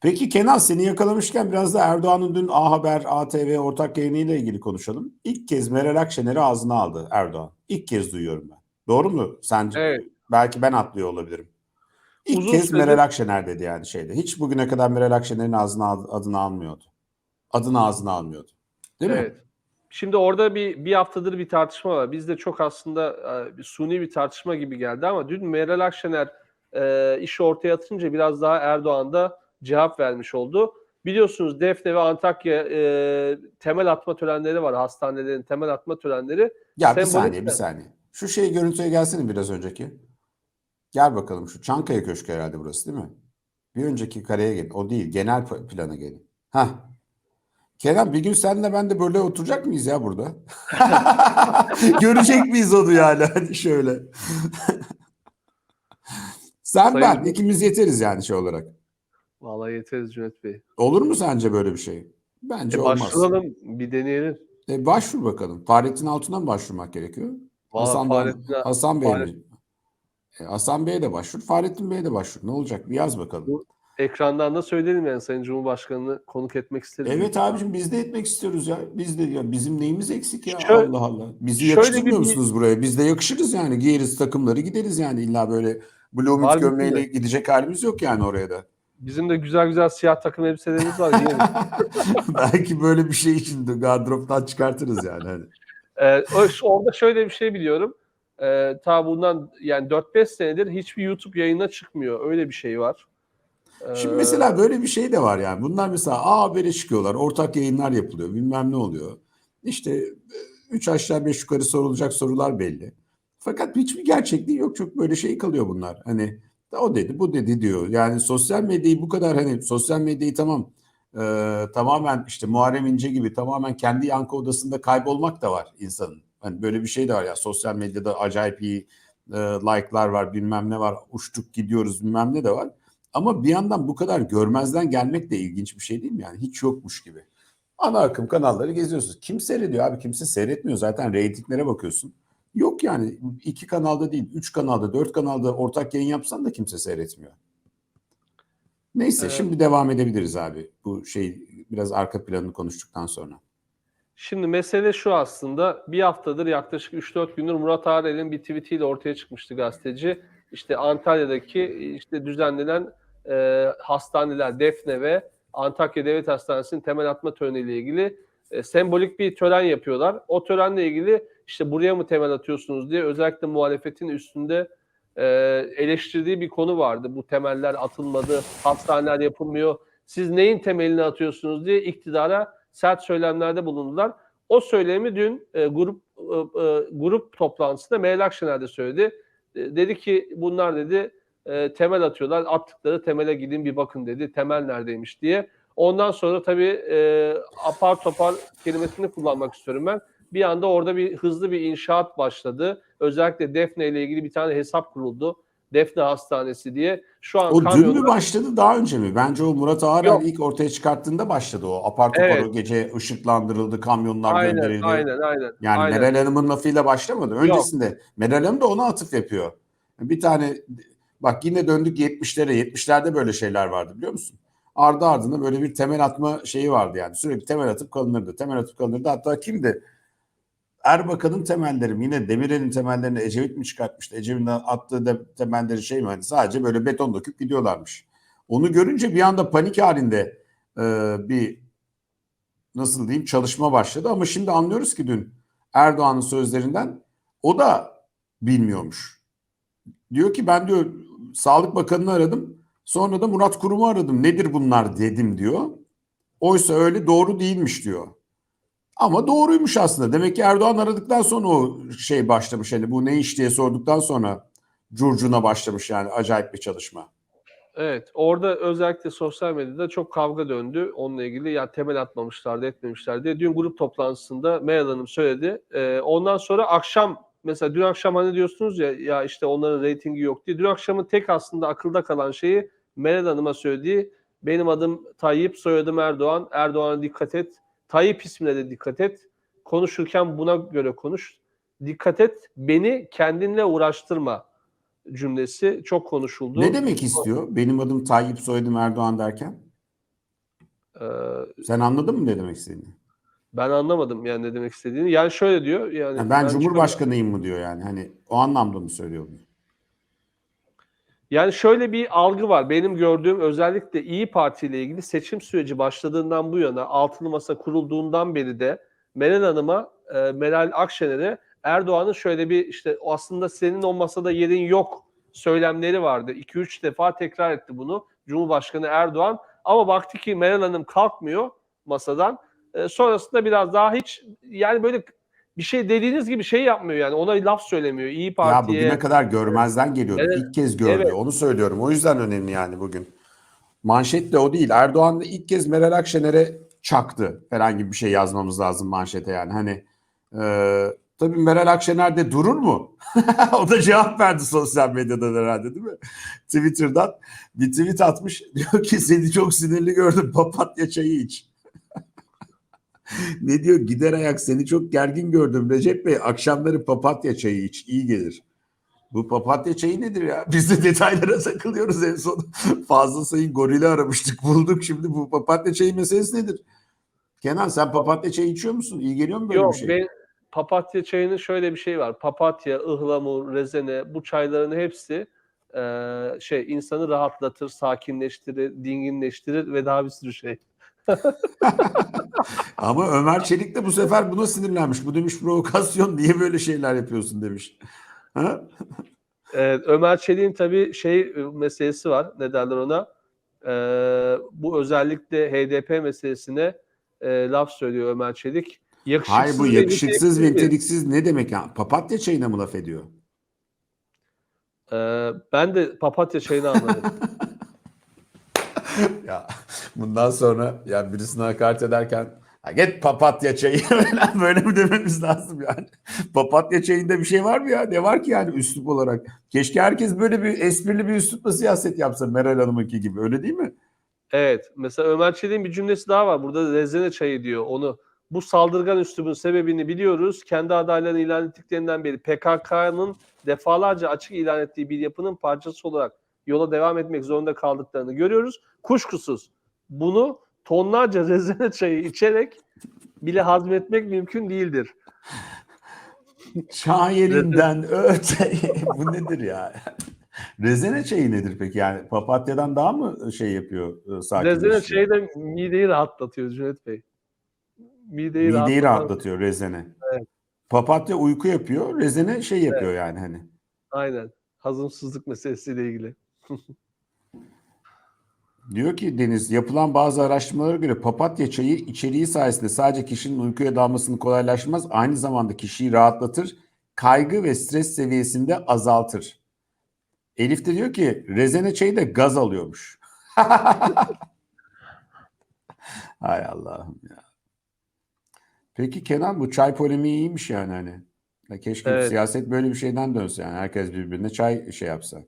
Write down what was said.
Peki Kenan seni yakalamışken biraz da Erdoğan'ın dün A Haber, ATV ortak yayınıyla ilgili konuşalım. İlk kez Meral Akşener'i ağzına aldı Erdoğan. İlk kez duyuyorum ben. Doğru mu sence? Evet. Belki ben atlıyor olabilirim. İlk Uzun kez süredir- Meral Akşener dedi yani şeyde. Hiç bugüne kadar Meral Akşener'in ağzına adını almıyordu. Adını ağzına almıyordu. Değil mi? Evet. Şimdi orada bir bir haftadır bir tartışma var. Bizde çok aslında e, bir suni bir tartışma gibi geldi ama dün Meral Akşener e, işi ortaya atınca biraz daha Erdoğan da cevap vermiş oldu. Biliyorsunuz Defne ve Antakya e, temel atma törenleri var. Hastanelerin temel atma törenleri. Ya bir Sembolik saniye bir saniye. Şu şey görüntüye gelsene biraz önceki. Gel bakalım şu Çankaya Köşkü herhalde burası değil mi? Bir önceki kareye gelin. O değil genel plana gelin. Hah. Kenan bir gün senle ben de böyle oturacak mıyız ya burada? Görecek miyiz onu yani hani şöyle. Sen Sayın- ben ikimiz yeteriz yani şey olarak. Vallahi yeteriz Cüneyt Bey. Olur mu sence böyle bir şey? Bence E, olmaz. başvuralım, bir deneyelim. E, başvur bakalım. Fahrettin Altun'a mı başvurmak gerekiyor? Vallahi Hasan, Fahrettin- Hasan Bey Fahret- mi? E, Hasan Bey'e de başvur. Fahrettin Bey'e de başvur. Ne olacak? Bir yaz bakalım. Bu- Ekrandan da söyleyelim yani Sayın Cumhurbaşkanı'nı konuk etmek isteriz. Evet abicim biz de etmek istiyoruz ya. Biz de ya bizim neyimiz eksik ya Şöyle- Allah Allah. Bizi yakıştırmıyor bir- musunuz buraya? Biz de yakışırız yani. Giyeriz takımları gideriz yani. İlla böyle Blooming gömleğiyle de. gidecek halimiz yok yani oraya da. Bizim de güzel güzel siyah takım elbiselerimiz var. Belki böyle bir şey için de gardıroptan çıkartırız yani. Hani. Ee, orada şöyle bir şey biliyorum. Ee, ta bundan yani 4-5 senedir hiçbir YouTube yayına çıkmıyor. Öyle bir şey var. Ee, Şimdi mesela böyle bir şey de var yani. Bunlar mesela A Haber'e çıkıyorlar. Ortak yayınlar yapılıyor. Bilmem ne oluyor. İşte e, üç aşağı beş yukarı sorulacak sorular belli. Fakat hiçbir gerçekliği yok. Çok böyle şey kalıyor bunlar. Hani o dedi bu dedi diyor. Yani sosyal medyayı bu kadar hani sosyal medyayı tamam e, tamamen işte Muharrem İnce gibi tamamen kendi yankı odasında kaybolmak da var insanın. Hani böyle bir şey de var ya sosyal medyada acayip iyi e, like'lar var bilmem ne var uçtuk gidiyoruz bilmem ne de var. Ama bir yandan bu kadar görmezden gelmek de ilginç bir şey değil mi? Yani hiç yokmuş gibi. Ana akım kanalları geziyorsunuz. Kim seyrediyor abi? Kimse seyretmiyor. Zaten reytinglere bakıyorsun. Yok yani iki kanalda değil, üç kanalda, dört kanalda ortak yayın yapsan da kimse seyretmiyor. Neyse Evet. şimdi devam edebiliriz abi. Bu şey biraz arka planını konuştuktan sonra. Şimdi mesele şu aslında. Bir haftadır yaklaşık 3-4 gündür Murat Ağrel'in bir tweetiyle ortaya çıkmıştı gazeteci. İşte Antalya'daki işte düzenlenen e, hastaneler Defne ve Antakya Devlet Hastanesi'nin temel atma töreniyle ilgili e, sembolik bir tören yapıyorlar. O törenle ilgili işte buraya mı temel atıyorsunuz diye özellikle muhalefetin üstünde e, eleştirdiği bir konu vardı. Bu temeller atılmadı, hastaneler yapılmıyor. Siz neyin temelini atıyorsunuz diye iktidara sert söylemlerde bulundular. O söylemi dün e, grup e, e, grup toplantısında Meral Akşener de söyledi. E, dedi ki bunlar dedi e, temel atıyorlar. Attıkları temele gidin bir bakın dedi. Temel neredeymiş diye. Ondan sonra tabii e, apar topar kelimesini kullanmak istiyorum ben. Bir anda orada bir hızlı bir inşaat başladı. Özellikle Defne ile ilgili bir tane hesap kuruldu. Defne Hastanesi diye. Şu an O dün kamyonlar- mü başladı daha önce mi? Bence o Murat Ağrel Yok. ilk ortaya çıkarttığında başladı o. Apar topar Evet. o gece ışıklandırıldı, kamyonlar Aynen, gönderildi. aynen, aynen. Yani aynen. Meral Hanım'ın lafıyla başlamadı. Öncesinde Meral Hanım da ona atıf yapıyor. Bir tane bak yine döndük 70'lere. 70'lerde böyle şeyler vardı biliyor musun? Ardı ardına böyle bir temel atma şeyi vardı yani. Sürekli temel atıp kalınırdı. Temel atıp kalınırdı. Hatta kimdi? Erbakan'ın temelleri mi? Yine Demirel'in temellerini Ecevit mi çıkartmıştı? Ecevit'in attığı de, temelleri şey mi? Hani sadece böyle beton döküp gidiyorlarmış. Onu görünce bir anda panik halinde e, bir nasıl diyeyim çalışma başladı. Ama şimdi anlıyoruz ki dün Erdoğan'ın sözlerinden o da bilmiyormuş. Diyor ki ben diyor Sağlık Bakanı'nı aradım. Sonra da Murat Kurum'u aradım. Nedir bunlar dedim diyor. Oysa öyle doğru değilmiş diyor. Ama doğruymuş aslında. Demek ki Erdoğan aradıktan sonra o şey başlamış. Hani bu ne iş diye sorduktan sonra curcuna başlamış yani acayip bir çalışma. Evet, orada özellikle sosyal medyada çok kavga döndü onunla ilgili. Ya temel atmamışlardı, etmemişler diye. Dün grup toplantısında Meral Hanım söyledi. Ee, ondan sonra akşam, mesela dün akşam hani diyorsunuz ya, ya işte onların reytingi yok diye. Dün akşamın tek aslında akılda kalan şeyi Meral Hanım'a söylediği, benim adım Tayyip, soyadım Erdoğan, Erdoğan'a dikkat et. Tayyip ismine de dikkat et. Konuşurken buna göre konuş. Dikkat et, beni kendinle uğraştırma cümlesi çok konuşuldu. Ne demek istiyor? Benim adım Tayyip soyadım Erdoğan derken? Ee, Sen anladın mı ne demek istediğini? ben anlamadım yani ne demek istediğini. Yani şöyle diyor. Yani Yani ben çıkamam- Cumhurbaşkanıyım mı diyor yani. Hani o anlamda mı söylüyor bunu? Yani şöyle bir algı var. Benim gördüğüm özellikle İyi Parti ile ilgili seçim süreci başladığından bu yana, altılı masa kurulduğundan beri de Meral Hanım'a, e, Meral Akşener'e Erdoğan'ın şöyle bir işte aslında senin o masada yerin yok söylemleri vardı. 2-3 defa tekrar etti bunu Cumhurbaşkanı Erdoğan. Ama baktı ki Meral Hanım kalkmıyor masadan. E, sonrasında biraz daha hiç yani böyle bir şey dediğiniz gibi şey yapmıyor yani ona laf söylemiyor. İyi Ya Parti'ye. bugüne kadar görmezden geliyordu. Evet. İlk kez gördü. Evet. Onu söylüyorum. O yüzden önemli yani bugün. Manşet de o değil. Erdoğan da ilk kez Meral Akşener'e çaktı. Herhangi bir şey yazmamız lazım manşete yani. Hani e, tabii Meral Akşener de durur mu? o da cevap verdi sosyal medyadan herhalde değil mi? Twitter'dan bir tweet atmış. Diyor ki seni çok sinirli gördüm. Papatya çayı iç. Ne diyor? Gider ayak seni çok gergin gördüm Recep Bey. Akşamları papatya çayı iç. iyi gelir. Bu papatya çayı nedir ya? Biz de detaylara takılıyoruz en son. Fazla sayın gorili aramıştık bulduk. Şimdi bu papatya çayı meselesi nedir? Kenan sen papatya çayı içiyor musun? İyi geliyor mu böyle Yok bir şey? ben papatya çayının şöyle bir şey var. Papatya, ıhlamur, rezene bu çayların hepsi e, şey insanı rahatlatır, sakinleştirir, dinginleştirir ve daha bir sürü şey. Ama Ömer Çelik de bu sefer buna sinirlenmiş. Bu demiş provokasyon niye böyle şeyler yapıyorsun demiş. Evet, Ömer Çelik'in tabii şey e, meselesi var. Ne derler ona? E, bu özellikle HDP meselesine e, laf söylüyor Ömer Çelik. Yakışıksız Hayır bu ve yakışıksız ve niteliksiz ne demek ya? Papatya çayına mı laf ediyor? E, ben de papatya çayını anladım. ya bundan sonra ya birisine hakaret ederken "Ha git papatya çayı böyle mi dememiz lazım yani. papatya çayında bir şey var mı ya? Ne var ki yani üslup olarak? Keşke herkes böyle bir esprili bir üslupla siyaset yapsa Meral Hanım'ınki gibi öyle değil mi? Evet. Mesela Ömer Çelik'in bir cümlesi daha var. Burada rezene çayı diyor. Onu bu saldırgan üslubun sebebini biliyoruz. Kendi adaylarını ilan ettiklerinden beri PKK'nın defalarca açık ilan ettiği bir yapının parçası olarak yola devam etmek zorunda kaldıklarını görüyoruz. Kuşkusuz bunu tonlarca rezene çayı içerek bile hazmetmek mümkün değildir. Şairinden öte bu nedir ya? Rezene çayı nedir peki yani papatyadan daha mı şey yapıyor e, sakinleştiriyor? Rezene çayı da mideyi rahatlatıyor Cüneyt Bey. Mideyi, Mideyi rahatlatıyor rezene. Evet. Papatya uyku yapıyor, rezene şey yapıyor yani hani. Aynen. Hazımsızlık meselesiyle ilgili. Diyor ki Deniz yapılan bazı araştırmalara göre papatya çayı içeriği sayesinde sadece kişinin uykuya dalmasını kolaylaştırmaz, aynı zamanda kişiyi rahatlatır, kaygı ve stres seviyesini de azaltır. Elif de diyor ki rezene çayı da gaz alıyormuş. Hay Allah'ım ya. Peki Kenan bu çay polemiği iyiymiş yani hani. Keşke Evet. siyaset böyle bir şeyden dönse yani herkes birbirine çay şey yapsa.